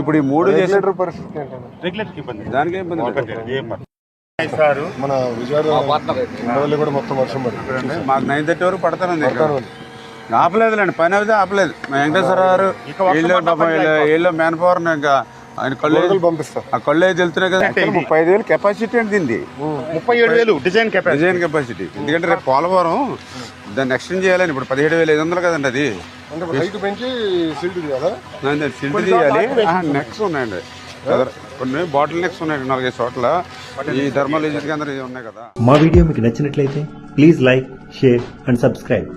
ఇప్పుడు ఈ మూడు పరిస్థితి దానికి ఇబ్బంది. సారు మన విజయవాడ కూడా మొత్తం వర్షం పడుతుంది మాకు నైన్ థర్టీ వరకు పడతానండి. ఆపలేదులేండి పని అయితే ఆపలేదు. మా వెంకటేశ్వర గారు వీళ్ళు వీళ్ళు మ్యాన్ పవర్ ఇంకా ఆయన కళ్ళు గొడవలు పంపిస్తా ఆ కళ్ళు వెళ్తున్నాయి కదా. ముప్పై ఐదు వేలు కెపాసిటీ అంటే దీన్ని ముప్పై ఏడు వేలు డిజైన్ కెపాసిటీ డిజైన్ కెపాసిటీ ఎందుకంటే రేపు పోలవరం దాన్ని ఎక్స్టెండ్ చేయాలని ఇప్పుడు పదిహేడు వేల ఐదు వందలు కదండి అది. అంటే హైట్ పెంచి సిల్ట్ కదా తీయాలి. నెక్స్ ఉన్నాయండి. కొన్ని బాటిల్ నెక్స్ ఉన్నాయండి నాలుగైదు చోట్ల. ఈ ధర్మాలజీ కేంద్రం ఇవి ఉన్నాయి కదా. మా వీడియో మీకు నచ్చినట్లయితే please like share and subscribe